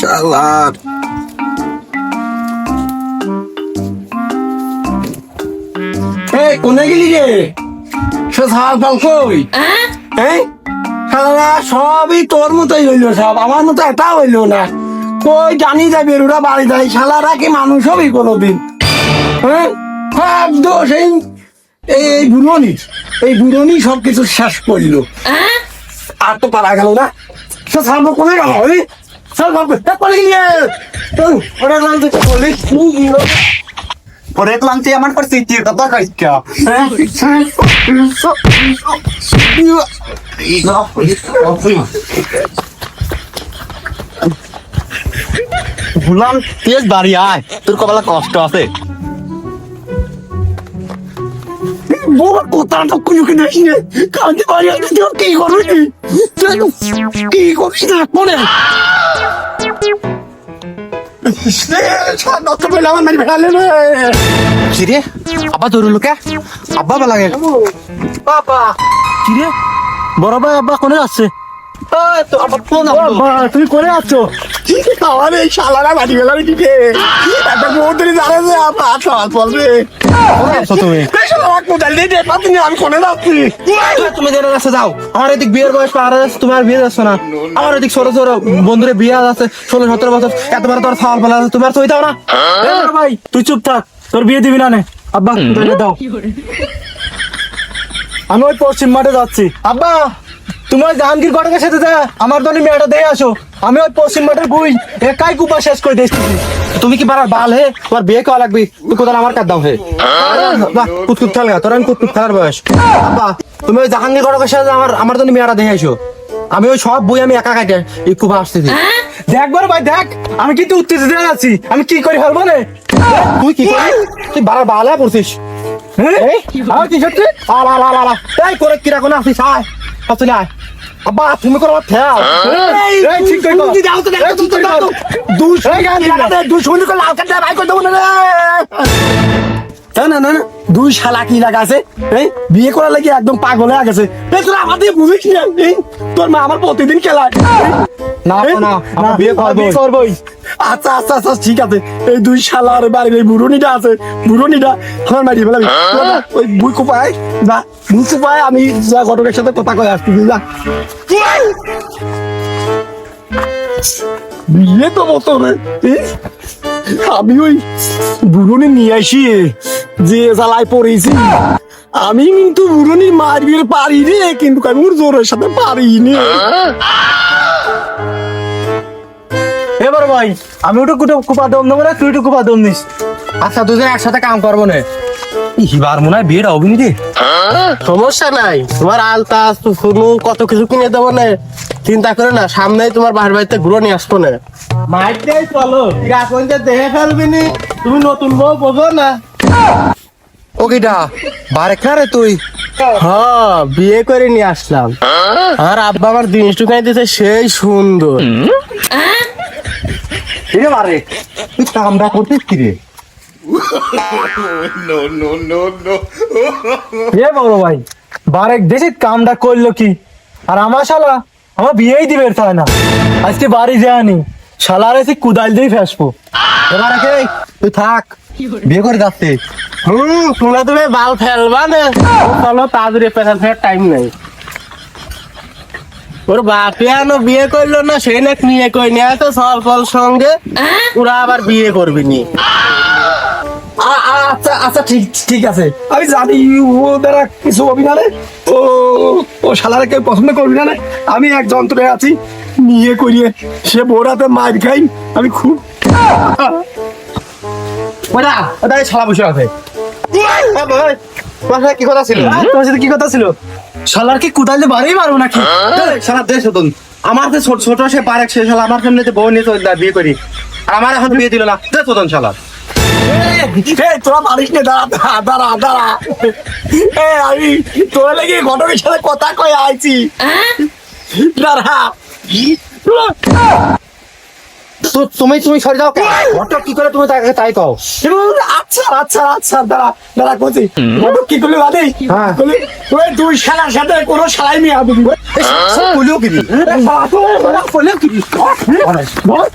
শালার এই কোনে গেলি রে? সাল ফাল কই? এই শালা সবই তোর মতোই হইল সব আমার মতো এটা হইল না। কই জানি যাবে ওরা বাড়ি যায়। শালারা কি মানুষ হবি কোনোদিন? হ্যাঁ? সব দোষ এই এই এই বুড়নি এই বুড়নি সব কিছু শেষ করল আর তো পারা গেল না। সে সালবো কোনে গেল ওই চল বাবু পড়ে গেলি ওরা লাগতে বলি পরে ক্লান্তি আমার কি কথা তেজ বাড়ি আয়? তোর কপালে কষ্ট আছে। বড় কথা তো কোনো কি দেখি রে কাঁদতে পারি আমি তো কি করবি কি করবি না মনে কিরে আব্বা তোর লোকে আব্বা বেলা বাবা কিরে বড় ভাই আব্বা কোনে যাচ্ছে ফোন তুমি করে আছো? আমার এই শালারা একটা জানে যে আমি কোনে যাচ্ছি। তুমি যাও। এদিক বিয়ের বয়স পার যাচ্ছে, তোমার বিয়ে যাচ্ছে না। আমার এদিক ছোট ছোট বন্ধুরে বিয়ে আছে ষোলো সতেরো বছর। এতবার তোর খাওয়ার ফেলা আছে তোমার সই দাও না ভাই তুই চুপ থাক। তোর বিয়ে দিবি না নে। আব্বা দাও। আমি ওই পশ্চিম মাঠে যাচ্ছি। আব্বা তোমার জাহাঙ্গীর ঘটকের সাথে যা আমার দলে মেয়েটা দিয়ে আসো। আমি ওই পশ্চিম মাঠের বুই একাই কুপা শেষ করে দিয়েছি। তুমি কি বাড়ার বাল হে? তোমার বিয়ে করা লাগবে? তুই কোথায় আমার কাজ দাও হে? কুতকুত খেল গা তোর আমি কুতকুত খেলার বয়স। আব্বা তুমি ওই জাহাঙ্গীর ঘটকের সাথে আমার আমার জন্য মেয়েটা দেখে আসো। আমি ওই সব বই আমি একা কাটে এই খুব আসতেছি দেখ বড় ভাই দেখ আমি কিন্তু উত্তেজিত হয়ে আছি। আমি কি করি ফেলব না? তুই কি করবি তুই বাড়ার বাল হয়ে পড়ছিস। আমার কি সত্যি? আলা আলা আলা এই করে কিরা কোন আসিস আয়। আসলে আয়। আব্বা তুমি করো খেয়াল এই, এই, ঠিক কই দাও তো, দাও তো, দাও তো। কর। দুশ। টাকা দুশ করে লাল কার্ডটা বাই করে দেবো না রে। না, না, না, না, দুই শালা কি লাগা আছে? এই বিয়ে করার লাগি একদম পাগল হয়ে গেছে। তোরা আমাদের বুঝিস না তোর মা আমার প্রতিদিন খেলায়। না না আমার বিয়ে করব বিয়ে আচ্ছা আচ্ছা আচ্ছা ঠিক আছে। এই দুই শালার বাড়ির এই বুড়নিটা আছে বুড়নিটা আমার মারি ফেলাবি। ওই বুই কোপায় যা বুই কোপায় আমি যা ঘটকের সাথে কথা কয়ে আসছি যা বিয়ে তো মতো রে আমি ওই বুড়নি নিয়ে আসি যে জ্বালায় পড়েছি। আমি কিন্তু বুড়নি মারবির পারি রে কিন্তু আমি ওর জোরের সাথে পারিনি এবার ভাই আমি ওটা কুটো কুপা দম দেবো না তুই একটু কুপা দম নিস আচ্ছা দুজন একসাথে কাম করব না। হিবার মনে হয় বিয়েটা হবিনি রে সমস্যা নাই। তোমার আলতা কত কিছু কিনে দেবো না। চিন্তা করে না সামনেই তোমার বাহির বাড়িতে ঘুরে নিয়ে আসব না। মাইটাই চলো এখন যে দেখে ফেলবি নি। তুমি নতুন বউ বোঝো না। ও কিটা বারে রে তুই? হ্যাঁ বিয়ে করে নিয়ে আসলাম। আর আব্বা আমার জিনিস টুকাই দিতে সেই সুন্দর। বারে তুই কামটা করছিস কি রে? এ বড় ভাই বারেক দেশে কামটা করল কি? আর আমার শালা আমার বিয়েই দিবে তাই না? আজকে বাড়ি যায়নি শালার এসে কুদাল দিয়ে ফেসবো। এবারে কে? তুই থাক। বিয়ে করে যাচ্ছে। হুম তোমরা তুমি বাল ফেলবা না। চলো তাড়াতাড়ি পেশাল ফেরার টাইম নেই। ওর বাপে আনো বিয়ে করল না সেই না নিয়ে কই নিয়ে তো সল ফল সঙ্গে। ওরা আবার বিয়ে করবি নি। আ- আ- আচ্ছা আচ্ছা ঠিক ঠিক আছে। আমি জানি ও দ্বারা কিছু হবি না রে। ও ও শালারে কেউ পছন্দ করবি না রে। আমি এক যন্ত্রে আছি নিয়ে করিয়ে। সে বোরাতে মার খাই আমি খুব ওটা ওটা শালা বসে আছে। কি কথা ছিল? তোমার সাথে কি কথা ছিল? শালার কি কুদাল দিয়ে বাড়ি মারবো নাকি? এই, শালা দেশ হতন আমার যে ছোট ছোট সে পারেক সে শালা আমার সামনে বউ নিয়ে চলে বিয়ে করি। আর আমার এখন বিয়ে দিল না। দেশ হতন শালা। তোরা মারিস নে দাঁড়া দাঁড়া দাঁড়া এ আমি তোরা লেগে ঘটকের সাথে কথা কয়ে আইছি। দাঁড়া। তো- তুমি তুমি সরে যাও ঘটক কি করে তুমি তাকে তাই কও আচ্ছা আচ্ছা আচ্ছা দাঁড়া দাঁড়া কোচি ঘটক কি করলে বাদে হ্যাঁ। বলি ওই দুই শালার সাথে কোনো শালাই মেয়ে হবে বলিও কি বলিও কি বল